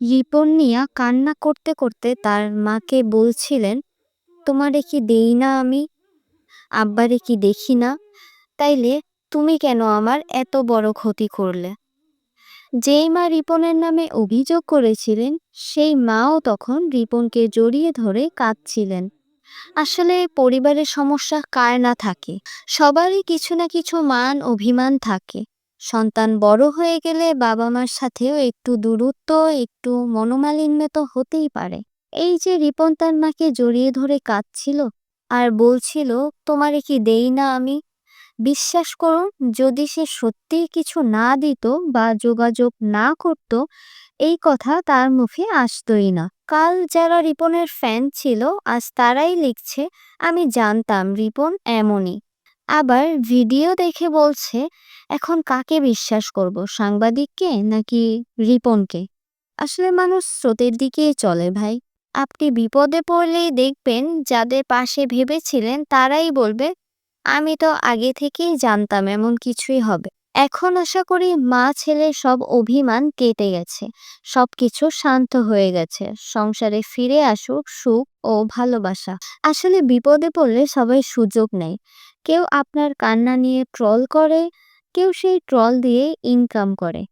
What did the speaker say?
রিপন মিয়া কান্না করতে করতে তার মাকে বলছিলেন, তোমারে কি দেই না আমি? আব্বারে কি দেখি না? তাইলে তুমি কেন আমার এত বড় ক্ষতি করলে? যেই মা রিপনের নামে অভিযোগ করেছিলেন, সেই মাও তখন রিপনকে জড়িয়ে ধরে কাঁদছিলেন। আসলে পরিবারের সমস্যা কার না থাকে, সবারই কিছু না কিছু মান, অভিমান থাকে। সন্তান বড় হয়ে গেলে বাবা মার সাথেও একটু দূরত্ব, একটু মনোমালিন্য তো হতেই পারে। এই যে রিপন তার মাকে জড়িয়ে ধরে কাঁদছিল আর বলছিল, তোমারে কি দেই না আমি? বিশ্বাস করুন, যদি সে সত্যিই কিছু না দিত বা যোগাযোগ না করত, এই কথা তার মুখে আসতোই না। কাল যারা রিপনের ফ্যান ছিল, আজ তারাই লিখছে, আমি জানতাম রিপন এমনই আবার ভিডিও দেখে বলছে, এখন কাকে বিশ্বাস করব, সাংবাদিককে নাকি রিপনকে? আসলে মানুষ স্রোতের দিকেই চলে ভাই। আপনি বিপদে পড়লেই দেখবেন যাদের পাশে ভেবেছিলেন তারাই বলবে, আমি তো আগে থেকেই জানতাম এমন কিছুই হবে। এখন আশা করি মা ছেলে সব অভিমান কেটে গেছে। সব কিছু শান্ত হয়ে গেছে। সংসারে ফিরে আসুক সুখ ও ভালোবাসা। আসলে বিপদে পড়লে সবাই সুযোগ নেয়। কেউ আপনার কান্না নিয়ে ট্রল করে, কেউ সেই ট্রল দিয়ে ইনকাম করে।